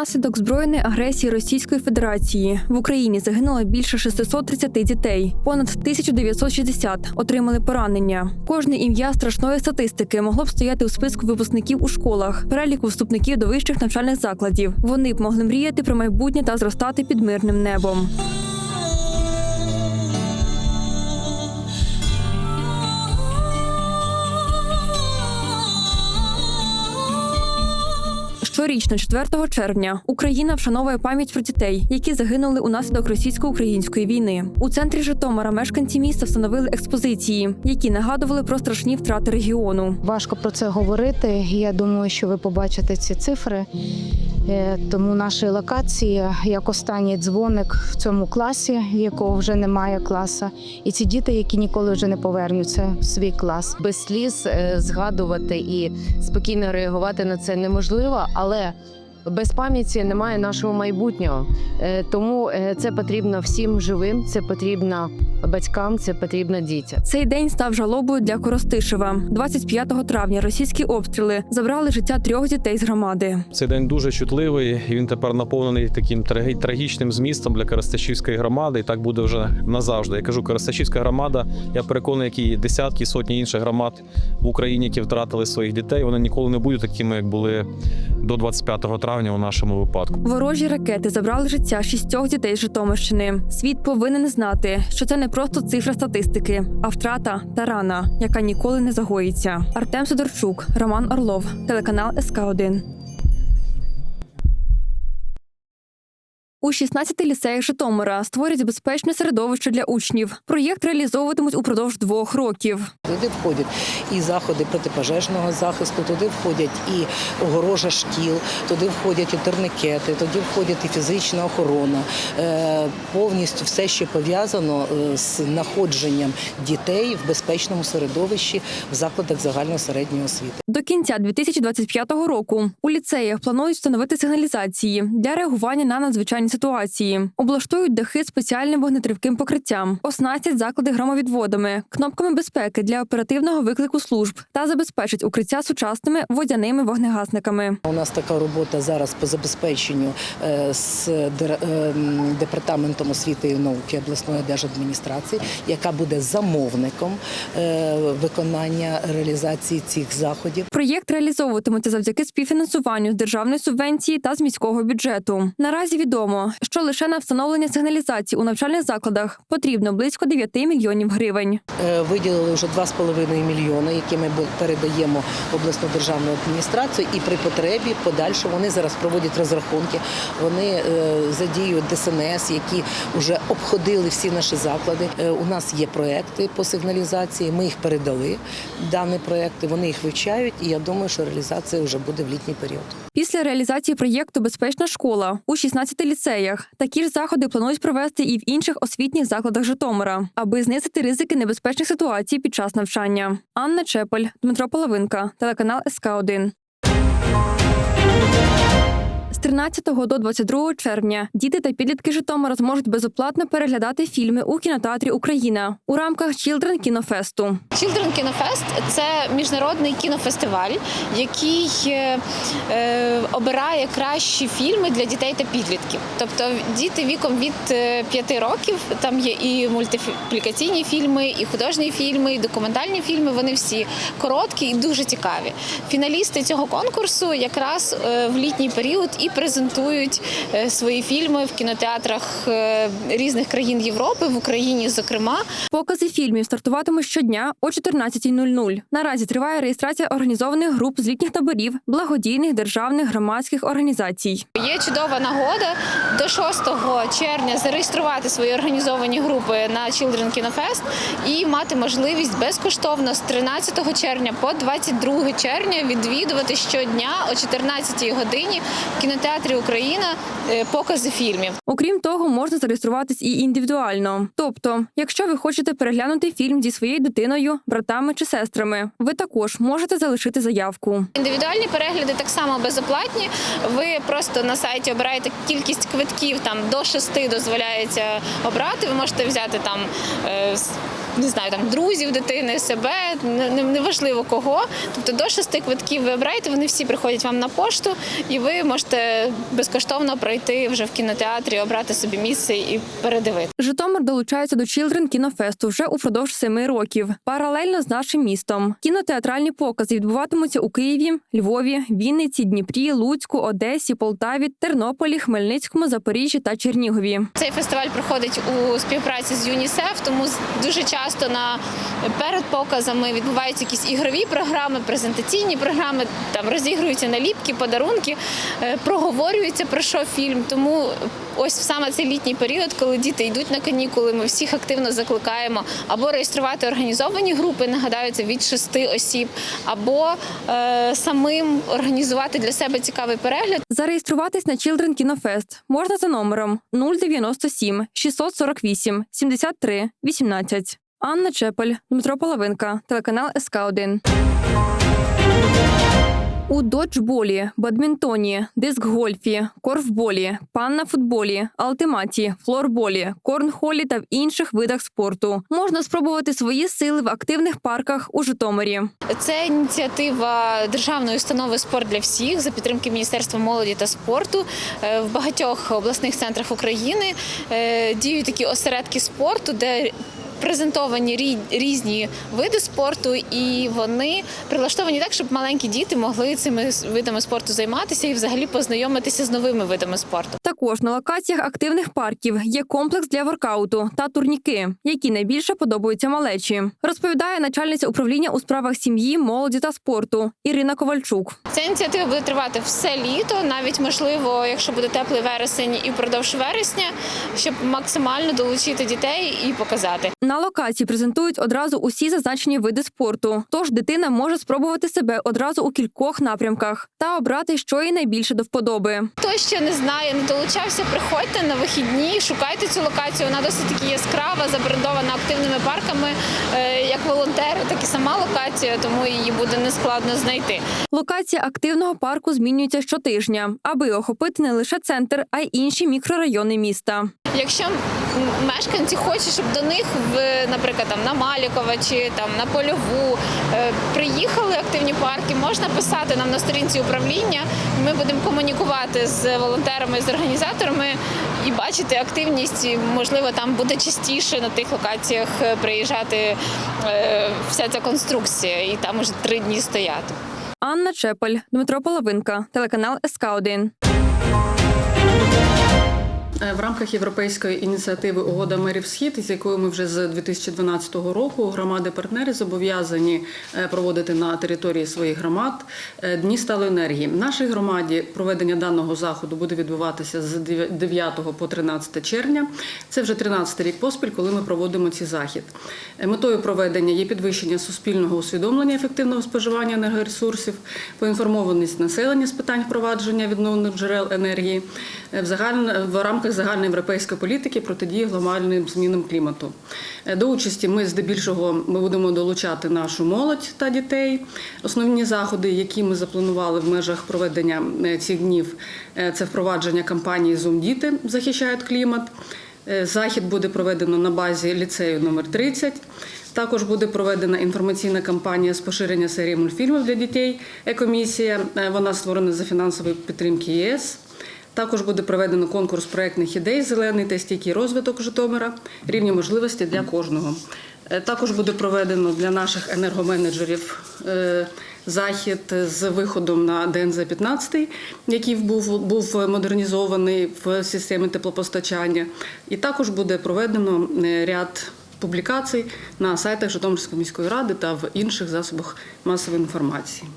Унаслідок збройної агресії Російської Федерації в Україні загинуло більше 630 дітей, понад 1960 отримали поранення. Кожне ім'я страшної статистики могло б стояти у списку випускників у школах, переліку вступників до вищих навчальних закладів. Вони б могли мріяти про майбутнє та зростати під мирним небом. Щорічно, 4 червня, Україна вшановує пам'ять про дітей, які загинули унаслідок російсько-української війни. У центрі Житомира мешканці міста встановили експозиції, які нагадували про страшні втрати регіону. Важко про це говорити. Я думаю, що ви побачите ці цифри. Е, Тому наша локації як останній дзвоник в цьому класі, якого вже немає класа, і ці діти, які ніколи вже не повернуться в свій клас. без сліз е, згадувати і спокійно реагувати на це неможливо, але без пам'яті немає нашого майбутнього. Е, Тому е, це потрібно всім живим, це потрібно батькам, це потрібно дітям. Цей день став жалобою для Коростишева. 25 травня російські обстріли забрали життя трьох дітей з громади. Цей день дуже чутливий. і Він тепер наповнений таким трагічним змістом для Коросташівської громади. І так буде вже назавжди. Я кажу, Коросташівська громада. Я переконаний, як і десятки, сотні інших громад в Україні, які втратили своїх дітей. Вони ніколи не будуть такими, як були до 25 травня у нашому випадку. Ворожі ракети забрали життя шістьох дітей з Житомирщини. Світ повинен знати, що це не просто цифра статистики, а втрата та рана, яка ніколи не загоїться. Артем Сидорчук, Роман Орлов, телеканал СК 1 У 16 ліцеях Житомира створять безпечне середовище для учнів. Проєкт реалізовуватимуть упродовж двох років. Туди входять і заходи протипожежного захисту, туди входять і огорожа шкіл, туди входять і турникети, туди входять і фізична охорона. Е, Повністю все, що пов'язано е, з знаходженням дітей в безпечному середовищі в закладах загальної середньої освіти. До кінця 2025 року у ліцеях планують встановити сигналізації для реагування на надзвичайні ситуації, облаштують дахи спеціальним вогнетривким покриттям, оснастять заклади громовідводами, кнопками безпеки для оперативного виклику служб та забезпечать укриття сучасними водяними вогнегасниками. У нас така робота зараз по забезпеченню е, з е, департаментом освіти і науки обласної держадміністрації, яка буде замовником е, виконання реалізації цих заходів. Проєкт реалізовуватиметься завдяки співфінансуванню з державної субвенції та з міського бюджету. Наразі відомо, що лише на встановлення сигналізації у навчальних закладах потрібно близько 9 мільйонів гривень. Е, Виділили вже 2,5 мільйони, які ми передаємо в обласну державну адміністрацію, і при потребі подальше вони зараз проводять розрахунки. Вони е, задіюють ДСНС, які вже обходили всі наші заклади. Е, У нас є проекти по сигналізації. Ми їх передали. Дані проекти вони їх вивчають, і я думаю, що реалізація вже буде в літній період. Після реалізації проєкту Безпечна школа у 16 ліцеях такі ж заходи планують провести і в інших освітніх закладах Житомира, аби знизити ризики небезпечних ситуацій під час навчання. Анна Чепель, Дмитро Половинка, телеканал СК 1 з 13 до 22 червня діти та підлітки Житомира зможуть безоплатно переглядати фільми у кінотеатрі Україна у рамках Children кінофесту. Children Кінофест це міжнародний кінофестиваль, який е, е, обирає кращі фільми для дітей та підлітків. Тобто діти віком від 5 років там є і мультиплікаційні фільми, і художні фільми, і документальні фільми. Вони всі короткі і дуже цікаві. Фіналісти цього конкурсу якраз е, в літній період і презентують е, свої фільми в кінотеатрах е, різних країн Європи, в Україні, зокрема. Покази фільмів стартуватимуть щодня о 14.00. Наразі триває реєстрація організованих груп з літніх таборів, благодійних державних громадських організацій. Є чудова нагода до 6 червня зареєструвати свої організовані групи на Children Kino Fest і мати можливість безкоштовно з 13 червня по 22 червня відвідувати щодня о 14 годині в кінотеатрі Україна е, покази фільмів. Окрім того, можна зареєструватись і індивідуально. Тобто, якщо ви хочете переглянути фільм зі своєю дитиною, братами чи сестрами, ви також можете залишити заявку. Індивідуальні перегляди так само безоплатні. Ви просто на сайті обираєте кількість квитків, там до шести дозволяється обрати. Ви можете взяти там е, не знаю, там друзів дитини, себе, не- не- неважливо кого. Тобто до шести квитків ви обираєте, вони всі приходять вам на пошту, і ви можете безкоштовно пройти вже в кінотеатрі, обрати собі місце і передивити. Житомир долучається до Children кінофесту вже упродовж семи років, паралельно з нашим містом. Кінотеатральні покази відбуватимуться у Києві, Львові, Вінниці, Дніпрі, Луцьку, Одесі, Полтаві, Тернополі, Хмельницькому, Запоріжжі та Чернігові. Цей фестиваль проходить у співпраці з ЮНІСЕФ, тому дуже часто на перед показами відбуваються якісь ігрові програми, презентаційні програми, там розігруються наліпки, подарунки, е, проговорюється про що фільм. Тому ось саме цей літній період, коли діти йдуть на канікули, ми всіх активно закликаємо або реєструвати організовані групи, нагадаю, це від шести осіб, або е, самим організувати для себе цікавий перегляд. Зареєструватись на Children кінофест можна за номером 097 648 73 18. Анна Чепель, Дмитро Половинка, телеканал СК 1 у доджболі, бадмінтоні, дискгольфі, корфболі, панна-футболі, алтиматі, флорболі, корнхолі та в інших видах спорту можна спробувати свої сили в активних парках у Житомирі. Це ініціатива державної установи Спорт для всіх за підтримки Міністерства молоді та спорту Е, в багатьох обласних центрах України е, діють такі осередки спорту, де Презентовані рі- різні види спорту, і вони прилаштовані так, щоб маленькі діти могли цими видами спорту займатися і взагалі познайомитися з новими видами спорту. Також на локаціях активних парків є комплекс для воркауту та турніки, які найбільше подобаються малечі. Розповідає начальниця управління у справах сім'ї, молоді та спорту Ірина Ковальчук. Ця ініціатива буде тривати все літо, навіть можливо, якщо буде теплий вересень і впродовж вересня, щоб максимально долучити дітей і показати. На локації презентують одразу усі зазначені види спорту. Тож дитина може спробувати себе одразу у кількох напрямках та обрати, що їй найбільше до вподоби. Хто ще не знає, не долучався, приходьте на вихідні, шукайте цю локацію. Вона досить таки яскрава, забрендована активними парками, е, як волонтери, так і сама локація, тому її буде нескладно знайти. Локація активного парку змінюється щотижня, аби охопити не лише центр, а й інші мікрорайони міста. Якщо мешканці хочуть, щоб до них в, наприклад, там на Малікова чи там на польову е, приїхали активні парки, можна писати нам на сторінці управління. Ми будемо комунікувати з волонтерами, з організаторами і бачити активність. Можливо, там буде частіше на тих локаціях е, приїжджати е, вся ця конструкція, і там уже три дні стояти. Анна Чепель, Дмитро Половинка, телеканал СК 1 Е, В рамках європейської ініціативи Угода мерів Схід, з якою ми вже з 2012 року громади-партнери зобов'язані е, проводити на території своїх громад е, дні сталої енергії. В нашій громаді проведення даного заходу буде відбуватися з 9 по 13 червня. Це вже 13 рік поспіль, коли ми проводимо цей захід. Е, Метою проведення є підвищення суспільного усвідомлення ефективного споживання енергоресурсів, поінформованість населення з питань впровадження відновлених джерел енергії е, в загальн- в рамках загальноєвропейської політики протидії глобальним змінам клімату. Е, До участі ми здебільшого ми будемо долучати нашу молодь та дітей. Основні заходи, які ми запланували в межах проведення е, цих днів, е, це впровадження кампанії Зум діти захищають клімат. Захід буде проведено на базі ліцею номер 30. Також буде проведена інформаційна кампанія з поширення серії мультфільмів для дітей. Екомісія вона створена за фінансової підтримки ЄС. Також буде проведено конкурс проєктних ідей Зелений та стійкий розвиток Житомира, рівні можливості для кожного. Е, Також буде проведено для наших енергоменеджерів е, захід з виходом на ДНЗ 15 який був, був модернізований в системі теплопостачання. І також буде проведено е, ряд публікацій на сайтах Житомирської міської ради та в інших засобах масової інформації.